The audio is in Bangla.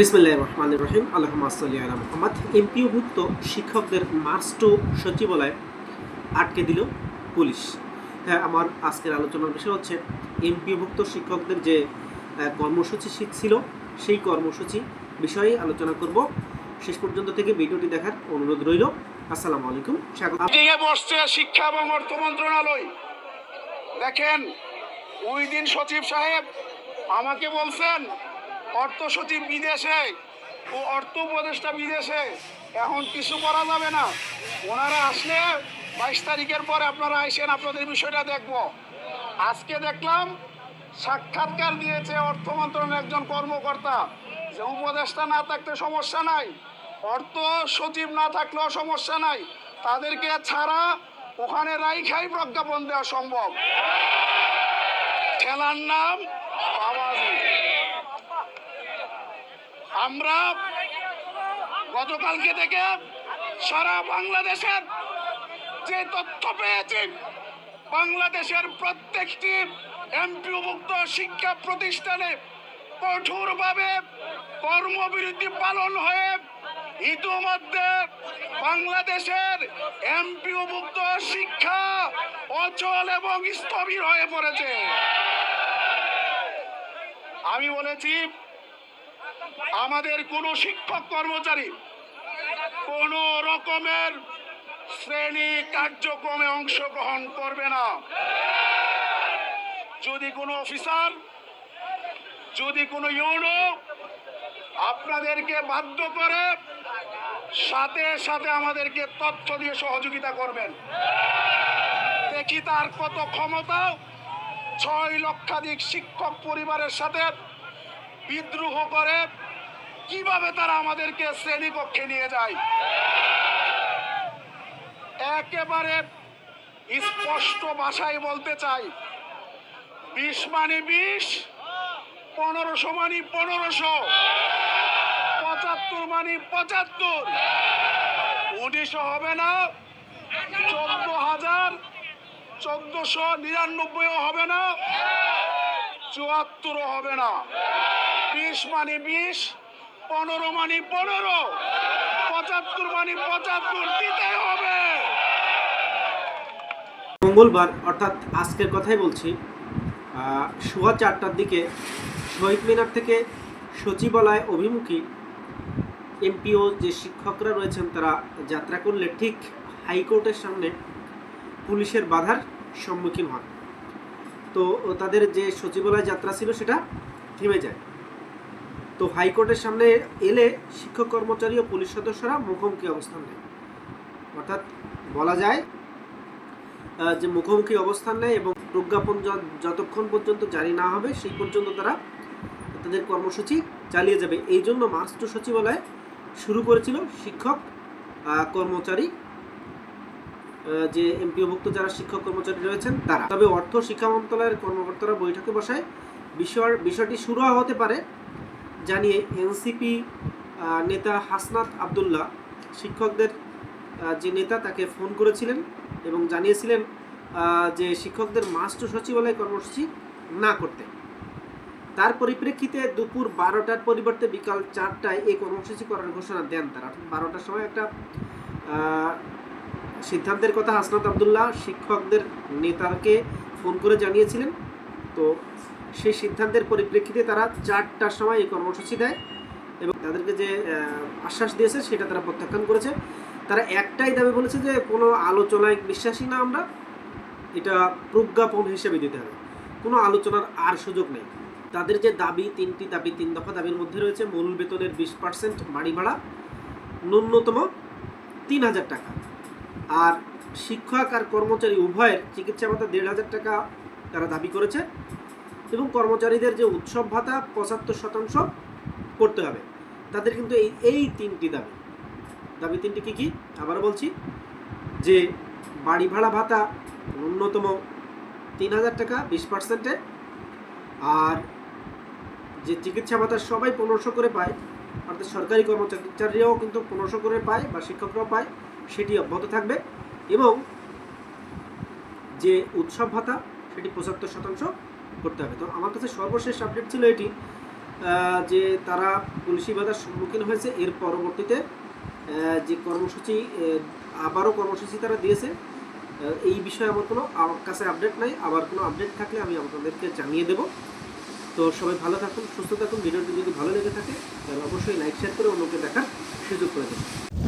বিসমুল্লাহ রহমান রহিম। আলহামদ আলা মোহাম্মদ। এমপিওভুক্ত শিক্ষকদের মার্চ টু সচিবালয় আটকে দিল পুলিশ। হ্যাঁ আমার আজকের আলোচনার বিষয় হচ্ছে এমপিওভুক্ত শিক্ষকদের যে কর্মসূচি ছিল, সেই কর্মসূচি বিষয়ে আলোচনা করব। শেষ পর্যন্ত থেকে ভিডিওটি দেখার অনুরোধ রইল। আসসালামু আলাইকুম। স্বাগত। শিক্ষা এবং অর্থ মন্ত্রণালয়, দেখেন, ওই দিন সচিব সাহেব আমাকে বলছেন অর্থ সচিব বিদেশে, ও অর্থ উপদেষ্টা বিদেশে। এখন কিছু করা যাবে না। ওনারা আসলে বাইশ তারিখের পরে আপনারা আইসেন, আপনাদের বিষয়টা দেখব। আজকে দেখলাম, সাক্ষাৎকার দিয়েছে অর্থ মন্ত্রণালয়ের একজন কর্মকর্তা যে উপদেষ্টা না থাকতে সমস্যা নাই, অর্থ সচিব না থাকলেও সমস্যা নাই, তাদেরকে ছাড়া ওখানে রাইখাই প্রজ্ঞাপন দেওয়া সম্ভব। খেলার নাম বাবাজি। আমরা গতকালকে থেকে সারা বাংলাদেশের যে তথ্য পেয়েছি, বাংলাদেশের প্রত্যেকটি এমপিওভুক্ত শিক্ষা প্রতিষ্ঠানে কঠোরভাবে কর্মবিরতি পালন হয়ে ইতিমধ্যে বাংলাদেশের এমপিওভুক্ত শিক্ষা অচল এবং স্থবির হয়ে পড়েছে। আমি বলেছি আমাদের কোনো শিক্ষক কর্মচারী কোন রকমের শ্রেণি কার্যক্রমে অংশগ্রহণ করবে না। যদি কোনো অফিসার, যদি কোনো ইউনো আপনাদেরকে বাধ্য করে সাথে সাথে আমাদেরকে তথ্য দিয়ে সহযোগিতা করবেন। দেখি তার কত ক্ষমতা ছয় লক্ষাধিক শিক্ষক পরিবারের সাথে বিদ্রোহ করে কীভাবে তারা আমাদেরকে শ্রেণীকক্ষে নিয়ে যায়? একেবারে স্পষ্ট ভাষায় বলতে চাই, বিশ মানে বিশ, পনেরোশো মানে পনেরোশো, পঁচাত্তর মানে পঁচাত্তর, উনিশশো হবে না, চোদ্দ হাজার, চোদ্দশো নিরানব্বইও হবে না, চুয়াত্তরও হবে না। বিশ মানে বিশ পনেরো মানে পনেরো। পঁচাত্তর মানে পঁচাত্তর, দিতে হবে। মঙ্গলবার, অর্থাৎ আজকের কথাই বলছি সোয়া চারটার দিকে শহীদ মিনার থেকে সচিবালয় অভিমুখী এমপিও যে শিক্ষকরা রয়েছেন, তারা যাত্রা করলে ঠিক হাইকোর্টের সামনে পুলিশের বাধার সম্মুখীন হন। তো তাদের যে সচিবালয় যাত্রা ছিল, সেটা থেমে যায়। তো হাইকোর্টের সামনে এলে শিক্ষক কর্মচারী ও পুলিশ সদস্যরা মুখোমুখি অবস্থান নেয়। অর্থাৎ বলা যায় যে মুখোমুখি অবস্থান নেয় এবং প্রজ্ঞাপন যতক্ষণ পর্যন্ত জারি না হবে, সেই পর্যন্ত তারা তাদের কর্মসূচি চালিয়ে যাবে। এই জন্য মার্চ টু সচিবালয় শুরু করেছিল শিক্ষক কর্মচারী যে এমপিওভুক্ত যারা শিক্ষক কর্মচারী রয়েছেন তারা। তবে অর্থ শিক্ষা মন্ত্রণালয়ের কর্মকর্তারা বৈঠকে বসায় বিষয় বিষয়টি শুরু হতে পারে জানিয়ে এনসিপি নেতা হাসনাত আবদুল্লাহ শিক্ষকদের যে নেতা তাকে ফোন করেছিলেন এবং জানিয়েছিলেন যে শিক্ষকদের মাস্টার সচিবালয় কর্মসূচি না করতে। তার পরিপ্রেক্ষিতে দুপুর বারোটার পরিবর্তে বিকাল চারটায় এই কর্মসূচি করার ঘোষণা দেন তারা। বারোটার সময় একটা সিদ্ধান্তের কথা হাসনাত আবদুল্লাহ শিক্ষকদের নেতাকে ফোন করে জানিয়েছিলেন। তো সেই সিদ্ধান্তের পরিপ্রেক্ষিতে তারা চারটার সময় এই কর্মসূচি দেয় এবং তাদেরকে যে আশ্বাস দিয়েছে সেটা তারা প্রত্যাখ্যান করেছে। তারা একটাই দাবি বলেছে যে, কোনো আলোচনায় বিশ্বাসী না আমরা, এটা প্রজ্ঞাপন হিসেবে দিতে হবে। কোনো আলোচনার আর সুযোগ নেই। তাদের যে দাবি, তিনটি দাবি, তিন দফা দাবির মধ্যে রয়েছে, মূল বেতনের বিশ পার্সেন্ট বাড়ি ভাড়া, ন্যূনতম তিন হাজার টাকা। আর শিক্ষক আর কর্মচারী উভয়ের চিকিৎসা ভাতা দেড় হাজার টাকা তারা দাবি করেছে। এবং কর্মচারীদের যে উৎসব ভাতা পঁচাত্তর শতাংশ করতে হবে। তাদের কিন্তু এই এই তিনটি দাবি। দাবি তিনটি কী কী? আবার বলছি যে বাড়ি ভাড়া ভাতা ন্যূনতম তিন হাজার টাকা, বিশ পার্সেন্টে। আর যে চিকিৎসা ভাতা সবাই পনেরোশো করে পায়, অর্থাৎ সরকারি কর্মচারীরাও কিন্তু পনেরোশো করে পায় বা শিক্ষকরাও পায়, সেটি অব্যাহত থাকবে। এবং যে উৎসব ভাতা, সেটি পঁচাত্তর শতাংশ করতে হবে। তো আমার কাছে সর্বশেষ আপডেট ছিল এটি যে তারা পুলিশি বাধার সম্মুখীন হয়েছে। এর পরবর্তীতে যে কর্মসূচি আবারও কর্মসূচি তারা দিয়েছে এই বিষয়ে আমার কোনো আমার কাছে আপডেট নাই। আবার কোনো আপডেট থাকলে আমি আপনাদেরকে জানিয়ে দেব। তো সবাই ভালো থাকুন, সুস্থ থাকুন। ভিডিওটি যদি ভালো লেগে থাকে, তাহলে অবশ্যই লাইক শেয়ার করে অন্যকে দেখার সুযোগ করে দেবেন